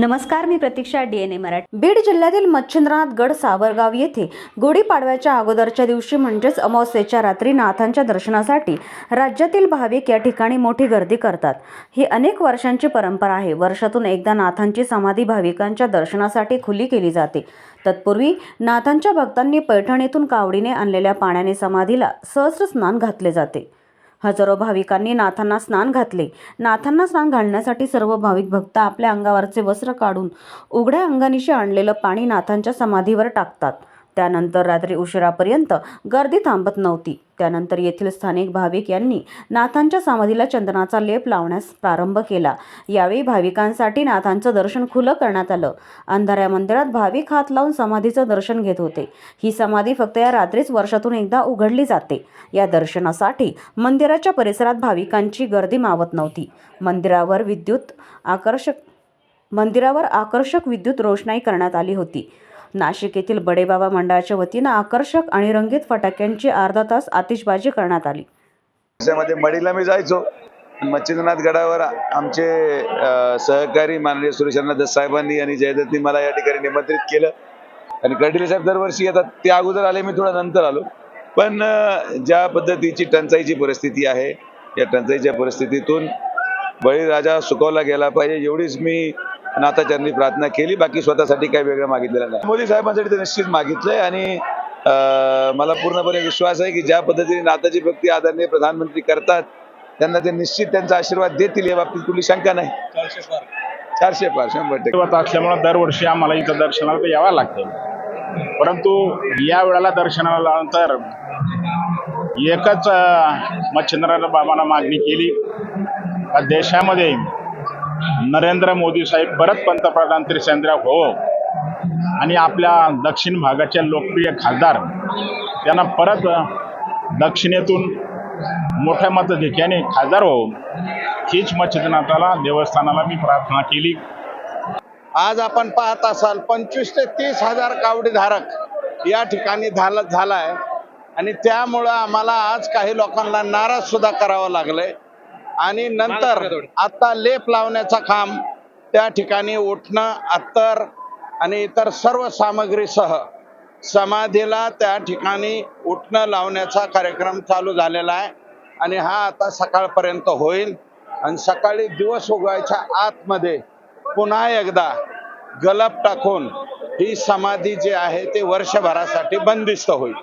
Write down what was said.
नमस्कार मी प्रतीक्षा डीएनए मराठी. बीड जिल्ह्यातील मच्छिंद्रनाथ गड सावरगाव येथे गुढीपाडव्याच्या अगोदरच्या दिवशी म्हणजेच अमावस्येच्या रात्री नाथांच्या दर्शनासाठी राज्यातील भाविक या ठिकाणी मोठी गर्दी करतात. ही अनेक वर्षांची परंपरा आहे. वर्षातून एकदा नाथांची समाधी भाविकांच्या दर्शनासाठी खुली केली जाते. तत्पूर्वी नाथांच्या भक्तांनी पैठणीतून कावडीने आणलेल्या पाण्याने समाधीला सहस्र स्नान घातले जाते. हजारो भाविकांनी नाथांना स्नान घातले. नाथांना स्नान घालण्यासाठी सर्व भाविक भक्त आपल्या अंगावरचे वस्त्र काढून उघड्या अंगानिशी आणलेलं पाणी नाथांच्या समाधीवर टाकतात. त्यानंतर रात्री उशिरापर्यंत गर्दी थांबत नव्हती. त्यानंतर येथील स्थानिक भाविक यांनी नाथांच्या समाधीला चंदनाचा लेप लावण्यास प्रारंभ केला. यावेळी भाविकांसाठी नाथांचं दर्शन खुलं करण्यात आलं. अंधाऱ्या मंदिरात भाविक हात लावून समाधीचं दर्शन घेत होते. ही समाधी फक्त या रात्रीच वर्षातून एकदा उघडली जाते. या दर्शनासाठी मंदिराच्या परिसरात भाविकांची गर्दी मावत नव्हती. मंदिरावर विद्युत आकर्षक मंदिरावर आकर्षक विद्युत रोषणाई करण्यात आली होती. नाशिक येथील बडेबाबा मंडळाच्या वतीनं आकर्षक आणि रंगीत फटाक्यांची अर्धा तास आतिषबाजी करण्यात आली. त्याच्यामध्ये मडीला मी जायचो. मच्छिंद्रनाथ गडावर आमचे सहकारी माननीय सुरेश साहेबांनी आणि जयदत्तनी मला या ठिकाणी निमंत्रित केलं. आणि कर्डिले साहेब दरवर्षी येतात. ते अगोदर आले मी थोडा नंतर आलो. पण ज्या पद्धतीची टंचाईची परिस्थिती आहे या टंचाईच्या परिस्थितीतून बळीराजा सुकवला गेला पाहिजे एवढीच मी नाथाचरणी प्रार्थना केली बाकी स्वतःसाठी काही वेगळं मागितलेलं नाही. मोदी साहेबांसाठी ते निश्चित मागितलंय आणि मला पूर्णपणे विश्वास आहे की ज्या पद्धतीने नाथाची भक्ती आदरणीय प्रधानमंत्री करतात त्यांना ते निश्चित त्यांचा आशीर्वाद देतील या बाबतीत कुठली शंका नाही. चारशे पार. शंभर टक्के. असल्यामुळं दरवर्षी आम्हाला इथं दर्शनाला तर यावं लागतं. परंतु या वेळेला दर्शनाला नंतर एकच अं, मच्छिंद्रनाथ बाबांना मागणी केली. देशामध्ये नरेंद्र मोदी साहेब परत पंतप्रधान त्रिसेंद्र हो आणि आपल्या दक्षिण भागाचे लोकप्रिय खासदार त्यांना परत दक्षिणेतून मोठ्या मतधिक्याने खासदार हो हीच मच्छिंद्रनाथाला देवस्थानाला मी प्रार्थना केली. आज आपण पाहत असाल पंचवीस ते तीस हजार कावडी धारक या ठिकाणी झाला आहे आणि त्यामुळं आम्हाला आज काही लोकांना नाराज सुद्धा करावं लागलंय. आणि नंतर आता लेप लावण्याचा काम त्या ठिकाणी उठणं अत्तर आणि इतर सर्व सामग्रीसह समाधीला त्या ठिकाणी उठणं लावण्याचा कार्यक्रम चालू झालेला आहे. आणि हा आता सकाळपर्यंत होईल. आणि सकाळी दिवस उगवायच्या आतमध्ये पुन्हा एकदा गलप टाकून ही समाधी जी आहे ते वर्षभरासाठी बंदिस्त होईल.